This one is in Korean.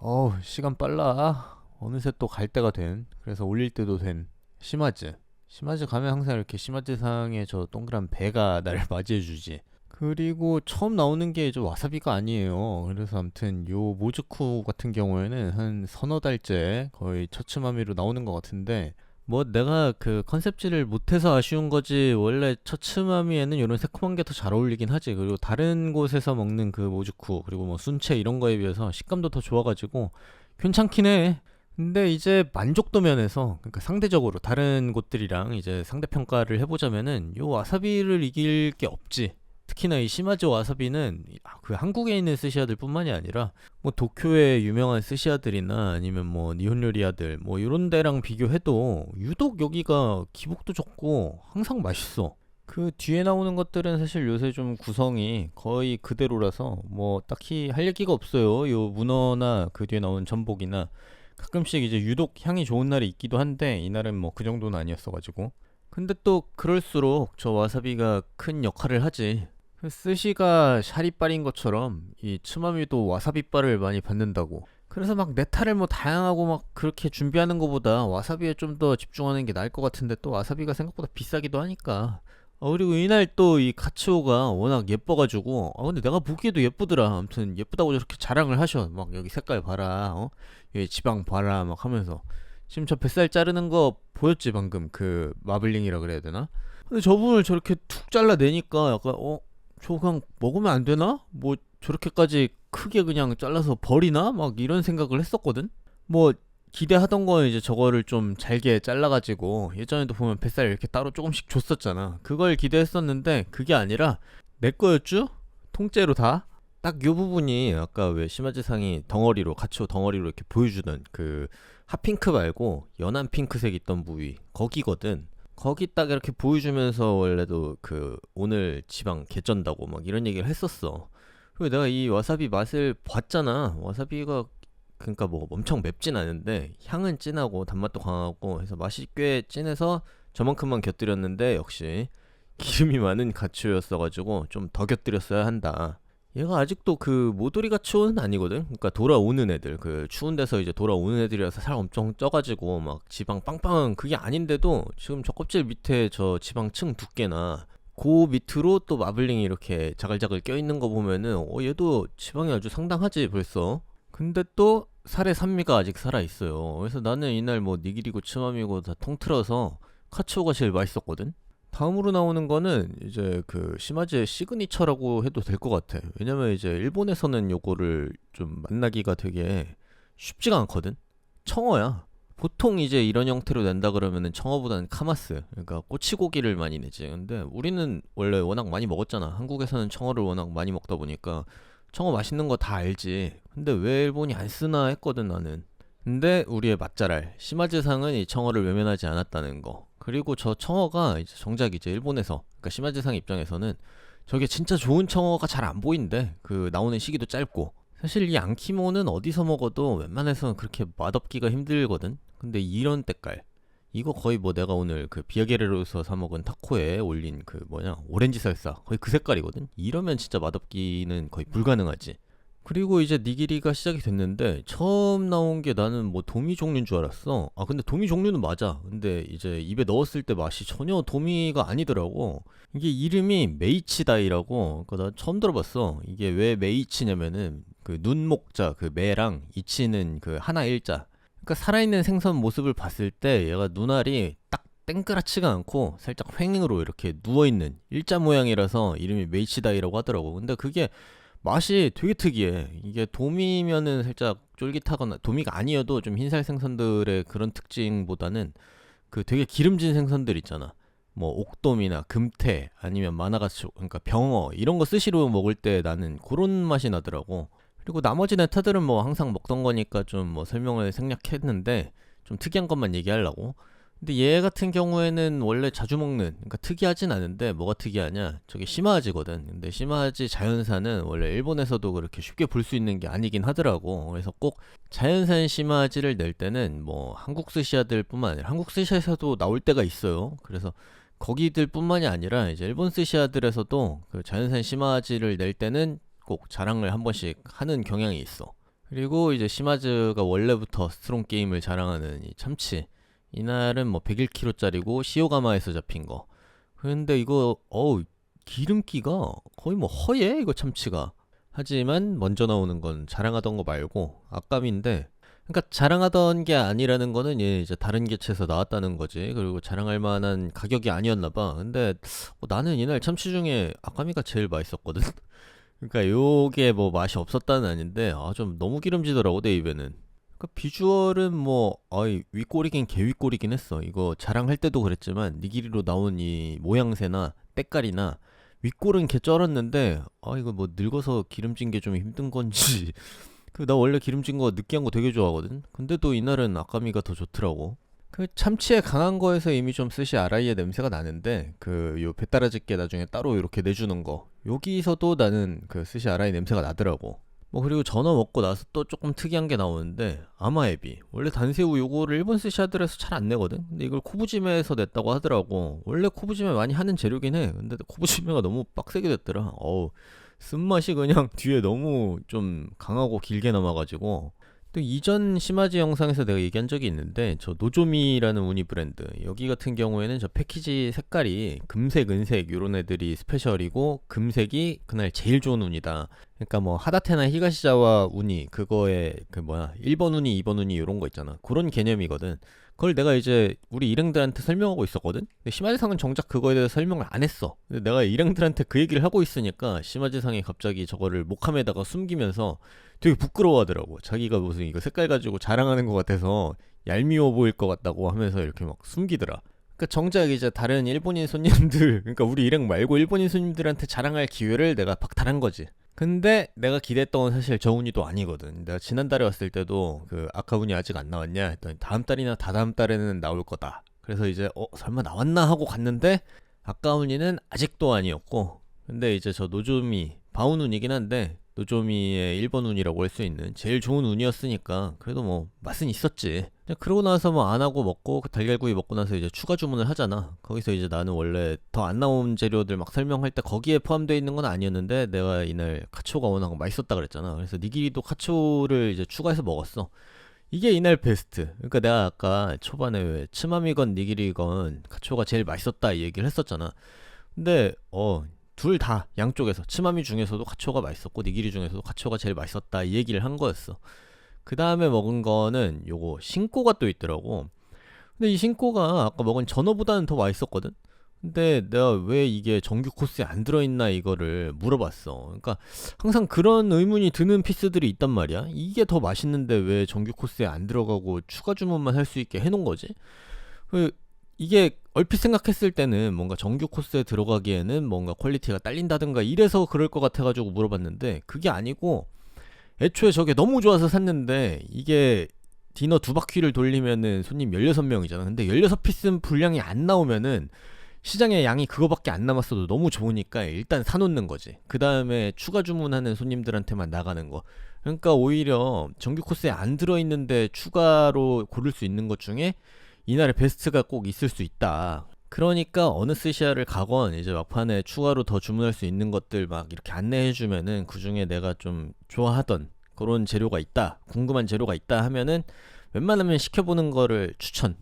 어우, 시간 빨라. 어느새 또 갈 때가 된. 그래서 올릴 때도 된. 시마즈. 시마즈 가면 항상 이렇게 상의 저 동그란 배가 나를 맞이해주지. 그리고 처음 나오는 게 저 와사비가 아니에요. 그래서 아무튼 요 모즈쿠 같은 경우에는 한 서너 달째 거의 처츠마미로 나오는 것 같은데 뭐 내가 그 컨셉질을 못해서 아쉬운 거지 원래 처츠마미에는 이런 새콤한 게 더 잘 어울리긴 하지. 그리고 다른 곳에서 먹는 그 모즈쿠 그리고 뭐 순채 이런 거에 비해서 식감도 더 좋아가지고 괜찮긴 해. 근데 이제 만족도 면에서 그러니까 상대적으로 다른 곳들이랑 이제 상대 평가를 해보자면은 요 와사비를 이길 게 없지 특히나 이 시마즈 와사비는 아, 그 한국에 있는 스시야들 뿐만이 아니라 뭐 도쿄의 유명한 스시야들이나 아니면 뭐 니혼 요리야들 뭐 이런 데랑 비교해도 유독 여기가 기복도 적고 항상 맛있어. 그 뒤에 나오는 것들은 사실 요새 좀 구성이 거의 그대로라서 뭐 딱히 할 얘기가 없어요. 요 문어나 그 뒤에 나온 전복이나 가끔씩 이제 유독 향이 좋은 날이 있기도 한데 이날은 뭐 그 정도는 아니었어가지고. 근데 또 그럴수록 저 와사비가 큰 역할을 하지. 그 스시가 샤리빨인 것처럼 이 츠마미도 와사비빨을 많이 받는다고. 그래서 막 네타를 뭐 다양하고 막 그렇게 준비하는 것보다 와사비에 좀 더 집중하는 게 나을 것 같은데 또 와사비가 생각보다 비싸기도 하니까. 어, 그리고 이날 또 이 카츠오가 워낙 예뻐가지고, 아, 근데 내가 보기에도 예쁘더라. 아무튼 예쁘다고 저렇게 자랑을 하셔. 막 여기 색깔 봐라, 어? 여기 지방 봐라, 막 하면서. 지금 저 뱃살 자르는 거 보였지, 방금. 그 마블링이라 그래야 되나? 근데 저분을 저렇게 툭 잘라내니까 약간, 어? 저 그냥 먹으면 안 되나? 뭐 저렇게까지 크게 그냥 잘라서 버리나? 막 이런 생각을 했었거든. 뭐 기대하던 건 이제 저거를 좀 잘게 잘라가지고 예전에도 보면 뱃살 이렇게 따로 조금씩 줬었잖아. 그걸 기대했었는데 그게 아니라 내 거였죠? 통째로 다. 딱 요 부분이 아까 왜 시마즈상이 덩어리로 같이 덩어리로 이렇게 보여주던 그 핫핑크 말고 연한 핑크색 있던 부위 거기거든. 거기 딱 이렇게 보여주면서 원래도 그 오늘 지방 개쩐다고 막 이런 얘기를 했었어. 그리고 내가 이 와사비 맛을 봤잖아. 와사비가 그러니까 뭐 엄청 맵진 않은데 향은 진하고 단맛도 강하고 해서 맛이 꽤 진해서 저만큼만 곁들였는데 역시 기름이 많은 가츠였어가지고 좀 더 곁들였어야 한다. 얘가 아직도 그 모도리 가츠오는 아니거든. 그러니까 돌아오는 애들, 그 추운 데서 이제 돌아오는 애들이라서 살 엄청 쪄가지고 막 지방 빵빵한 그게 아닌데도 지금 저 껍질 밑에 저 지방층 두께나 그 밑으로 또 마블링이 이렇게 자글자글 껴있는 거 보면은 어 얘도 지방이 아주 상당하지 벌써. 근데 또 살의 산미가 아직 살아 있어요. 그래서 나는 이날 뭐 니기리고 츠마미고 다 통틀어서 카츠오가 제일 맛있었거든. 다음으로 나오는 거는 이제 그 시마즈의 시그니처라고 해도 될 것 같아. 왜냐면 이제 일본에서는 요거를 좀 만나기가 되게 쉽지가 않거든. 청어야. 보통 이제 이런 형태로 낸다 그러면은 청어보다는 카마스, 그러니까 꼬치고기를 많이 내지. 근데 우리는 원래 워낙 많이 먹었잖아. 한국에서는 청어를 워낙 많이 먹다 보니까 청어 맛있는 거 다 알지. 근데 왜 일본이 안 쓰나 했거든 나는. 근데 우리의 맛잘알 시마즈상은 이 청어를 외면하지 않았다는 거. 그리고 저 청어가 이제 정작 이제 일본에서 그러니까 시마즈상 입장에서는 저게 진짜 좋은 청어가 잘 안 보인대. 그 나오는 시기도 짧고. 사실 이 안키모는 어디서 먹어도 웬만해서는 그렇게 맛없기가 힘들거든. 근데 이런 때깔 이거 거의 뭐 내가 오늘 그 비아게레로에서 사 먹은 타코에 올린 그 뭐냐 오렌지 살사 거의 그 색깔이거든. 이러면 진짜 맛없기는 거의 불가능하지. 그리고 이제 니기리가 시작이 됐는데 처음 나온 게 나는 뭐 도미 종류인 줄 알았어. 아 근데 도미 종류는 맞아. 근데 이제 입에 넣었을 때 맛이 전혀 도미가 아니더라고. 이게 이름이 메이치다이라고. 그러니까 나 처음 들어봤어. 이게 왜 메이치냐면은 그 눈목자 그 매랑 이치는 그 하나 일자. 그러니까 살아있는 생선 모습을 봤을 때 얘가 눈알이 딱 땡그랗지가 않고 살짝 횡으로 이렇게 누워있는 일자 모양이라서 이름이 메이치다이라고 하더라고. 근데 그게 맛이 되게 특이해. 이게 도미면은 살짝 쫄깃하거나 도미가 아니어도 좀 흰살 생선들의 그런 특징보다는 그 되게 기름진 생선들 있잖아. 뭐 옥돔이나 금태 아니면 마나가츠 그러니까 병어 이런 거 스시로 먹을 때 나는 그런 맛이 나더라고. 그리고 나머지 네타들은 뭐 항상 먹던 거니까 좀 뭐 설명을 생략했는데 좀 특이한 것만 얘기하려고. 근데 얘 같은 경우에는 원래 자주 먹는, 그러니까 특이하진 않은데 뭐가 특이하냐? 저게 시마하지거든. 근데 시마하지 자연산은 원래 일본에서도 그렇게 쉽게 볼 수 있는 게 아니긴 하더라고. 그래서 꼭 자연산 시마하지를 낼 때는 뭐 한국 스시야들 뿐만 아니라 한국 스시에서도 나올 때가 있어요. 그래서 거기들 뿐만이 아니라 이제 일본 스시야들에서도 그 자연산 시마하지를 낼 때는 꼭 자랑을 한 번씩 하는 경향이 있어. 그리고 이제 시마즈가 원래부터 스트롱 게임을 자랑하는 이 참치. 이날은 뭐 101kg짜리고 시오가마에서 잡힌 거. 근데 이거 어우 기름기가 거의 뭐 허예 이거 참치가. 하지만 먼저 나오는 건 자랑하던 거 말고 악감인데 그러니까 자랑하던 게 아니라는 거는 얘 이제 다른 개체에서 나왔다는 거지. 그리고 자랑할 만한 가격이 아니었나 봐. 근데 어, 나는 이날 참치 중에 아까미가 제일 맛있었거든. 그러니까 요게 뭐 맛이 없었다는 아닌데 아 좀 너무 기름지더라고 내 입에는. 그 비주얼은 뭐 아이 윗꼬리긴 개 윗꼬리긴 했어. 이거 자랑할 때도 그랬지만 니기리로 나온 이 모양새나 때깔이나 윗골은 개 쩔었는데 아 이거 뭐 늙어서 기름진 게 좀 힘든 건지 그 나 원래 기름진 거 느끼한 거 되게 좋아하거든. 근데 또 이날은 아까미가 더 좋더라고. 그 참치에 강한 거에서 이미 좀 스시 아라이의 냄새가 나는데 그 요 배따라집게 나중에 따로 이렇게 내주는 거 여기서도 나는 그 스시 아라이 냄새가 나더라고. 뭐 그리고 전어 먹고 나서 또 조금 특이한 게 나오는데 아마에비. 원래 단새우 요거를 일본 스시아들에서 잘 안 내거든? 근데 이걸 코부지메에서 냈다고 하더라고. 원래 코부지메 많이 하는 재료긴 해. 근데 코부지메가 너무 빡세게 됐더라. 어우 쓴맛이 그냥 뒤에 너무 좀 강하고 길게 남아가지고 또 이전 시마지 영상에서 내가 얘기한 적이 있는데 저 노조미라는 우니 브랜드 여기 같은 경우에는 저 패키지 색깔이 금색, 은색 요런 애들이 스페셜이고 금색이 그날 제일 좋은 운이다. 그러니까 뭐 하다테나 히가시자와 우니 그거에 그 뭐야 1번 운이, 2번 운이 요런 거 있잖아. 그런 개념이거든. 그걸 내가 이제 우리 일행들한테 설명하고 있었거든. 근데 시마지상은 정작 그거에 대해서 설명을 안 했어. 근데 내가 일행들한테 그 얘기를 하고 있으니까 시마지상이 갑자기 저거를 목함에다가 숨기면서 되게 부끄러워하더라고. 자기가 무슨 이거 색깔 가지고 자랑하는 것 같아서 얄미워 보일 것 같다고 하면서 이렇게 막 숨기더라. 그러니까 정작 이제 다른 일본인 손님들, 그러니까 우리 일행 말고 일본인 손님들한테 자랑할 기회를 내가 박탈한 거지. 근데 내가 기대했던 건 사실 저 운이도 아니거든. 내가 지난달에 왔을 때도 그 아까 운이 아직 안 나왔냐 했더니 다음 달이나 다다음 달에는 나올 거다. 그래서 이제 어 설마 나왔나 하고 갔는데 아까 운이는 아직도 아니었고 근데 이제 저 노조미 바운 운이긴 한데 노조미의 1번 운이라고 할 수 있는 제일 좋은 운이었으니까 그래도 뭐 맛은 있었지. 그러고 나서 뭐 안 하고 먹고 그 달걀구이 먹고 나서 이제 추가 주문을 하잖아. 거기서 이제 나는 원래 더 안 나온 재료들 막 설명할 때 거기에 포함되어 있는 건 아니었는데 내가 이날 카초가 워낙 맛있었다 그랬잖아. 그래서 니기리도 카초를 이제 추가해서 먹었어. 이게 이날 베스트. 그러니까 내가 아까 초반에 왜 츠마미건 니기리건 카초가 제일 맛있었다 이 얘기를 했었잖아. 근데 어 둘 다 양쪽에서 츠마미 중에서도 카초가 맛있었고 니기리 중에서도 카초가 제일 맛있었다 이 얘기를 한 거였어. 그 다음에 먹은 거는 요거 신꼬가 또 있더라고. 근데 이 신꼬가 아까 먹은 전어보다는 더 맛있었거든. 근데 내가 왜 이게 정규 코스에 안 들어있나 이거를 물어봤어. 그러니까 항상 그런 의문이 드는 피스들이 있단 말이야. 이게 더 맛있는데 왜 정규 코스에 안 들어가고 추가 주문만 할 수 있게 해놓은 거지? 그 이게 얼핏 생각했을 때는 뭔가 정규 코스에 들어가기에는 뭔가 퀄리티가 딸린다든가 이래서 그럴 것 같아가지고 물어봤는데 그게 아니고 애초에 저게 너무 좋아서 샀는데 이게 디너 두 바퀴를 돌리면은 손님 16명이잖아. 근데 16피스 분량이 안 나오면은 시장에 양이 그거밖에 안 남았어도 너무 좋으니까 일단 사놓는 거지. 그 다음에 추가 주문하는 손님들한테만 나가는 거. 그러니까 오히려 정규 코스에 안 들어있는데 추가로 고를 수 있는 것 중에 이날의 베스트가 꼭 있을 수 있다. 그러니까 어느 스시야를 가건 이제 막판에 추가로 더 주문할 수 있는 것들 막 이렇게 안내해 주면은 그 중에 내가 좀 좋아하던 그런 재료가 있다, 궁금한 재료가 있다 하면은 웬만하면 시켜보는 거를 추천.